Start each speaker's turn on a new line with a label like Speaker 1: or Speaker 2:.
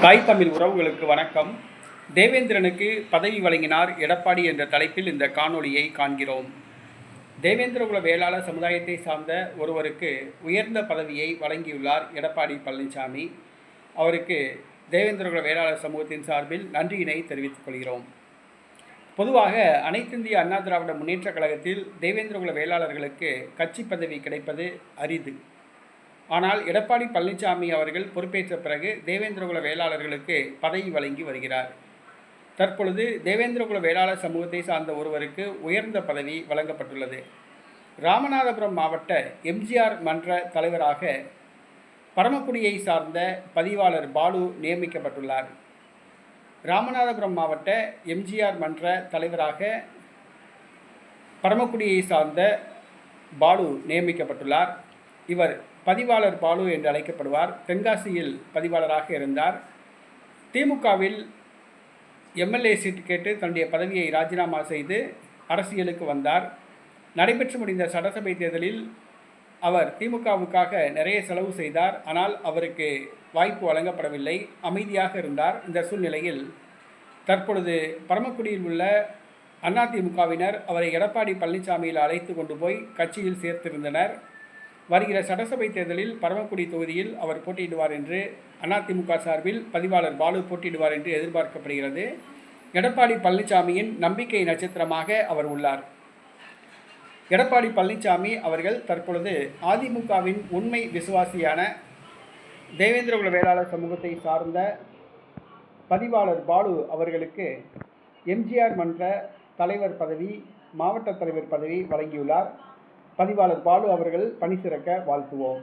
Speaker 1: தாய் தமிழ் உறவுகளுக்கு வணக்கம். தேவேந்திரனுக்கு பதவி வழங்கினார் எடப்பாடி என்ற தலைப்பில் இந்த காணொளியை காண்கிறோம். தேவேந்திரகுல வேளாளர் சமுதாயத்தை சார்ந்த ஒருவருக்கு உயர்ந்த பதவியை வழங்கியுள்ளார் எடப்பாடி பழனிசாமி. அவருக்கு தேவேந்திரகுல வேளாளர் சமூகத்தின் சார்பில் நன்றியினை தெரிவித்துக் கொள்கிறோம். பொதுவாக அனைத்திந்திய அண்ணா திராவிட முன்னேற்றக் கழகத்தில் தேவேந்திரகுல வேளாளர்களுக்கு கட்சி பதவி கிடைப்பது அரிது. ஆனால் எடப்பாடி பழனிசாமி அவர்கள் பொறுப்பேற்ற பிறகு தேவேந்திரகுல வேளாளர்களுக்கு பதவி வழங்கி வருகிறார். தற்பொழுது தேவேந்திரகுல வேளாளர் சமூகத்தை சார்ந்த ஒருவருக்கு உயர்ந்த பதவி வழங்கப்பட்டுள்ளது. ராமநாதபுரம் மாவட்ட எம்ஜிஆர் மன்ற தலைவராக பரமக்குடியை சார்ந்த பதிவாளர் பாலு நியமிக்கப்பட்டுள்ளார். ராமநாதபுரம் மாவட்ட எம்ஜிஆர் மன்ற தலைவராக பரமக்குடியை சார்ந்த பாலு நியமிக்கப்பட்டுள்ளார். இவர் பதிவாளர் பாலு என்று அழைக்கப்படுவார். தென்காசியில் பதிவாளராக இருந்தார். திமுகவில் எம்எல்ஏ சீட் கேட்டு தன்னுடைய பதவியை ராஜினாமா செய்து அரசியலுக்கு வந்தார். நடைபெற்று முடிந்த சட்டசபை தேர்தலில் அவர் திமுகவுக்காக நிறைய செலவு செய்தார். ஆனால் அவருக்கு வாய்ப்பு வழங்கப்படவில்லை. அமைதியாக இருந்தார். இந்த சூழ்நிலையில் தற்பொழுது பரமக்குடியில் உள்ள அதிமுகவினர் அவரை எடப்பாடி பழனிசாமியில் அழைத்து கொண்டு போய் கட்சியில் சேர்த்திருந்தனர். வருகிற சட்டசபை தேர்தலில் பரமக்குடி தொகுதியில் அவர் போட்டியிடுவார் என்று அதிமுக சார்பில் பதிவாளர் பாலு போட்டியிடுவார் என்று எதிர்பார்க்கப்படுகிறது. எடப்பாடி பழனிசாமியின் நம்பிக்கை நட்சத்திரமாக அவர் உள்ளார். எடப்பாடி பழனிசாமி அவர்கள் தற்பொழுது அதிமுகவின் உண்மை விசுவாசியான தேவேந்திரகுல வேளாளர் சமூகத்தை சார்ந்த பதிவாளர் பாலு அவர்களுக்கு எம்ஜிஆர் மன்ற தலைவர் பதவி மாவட்ட தலைவர் பதவி வழங்கியுள்ளார். பதிவாளர் பாலு அவர்கள் பணி சிறக்க வாழ்த்துவோம்.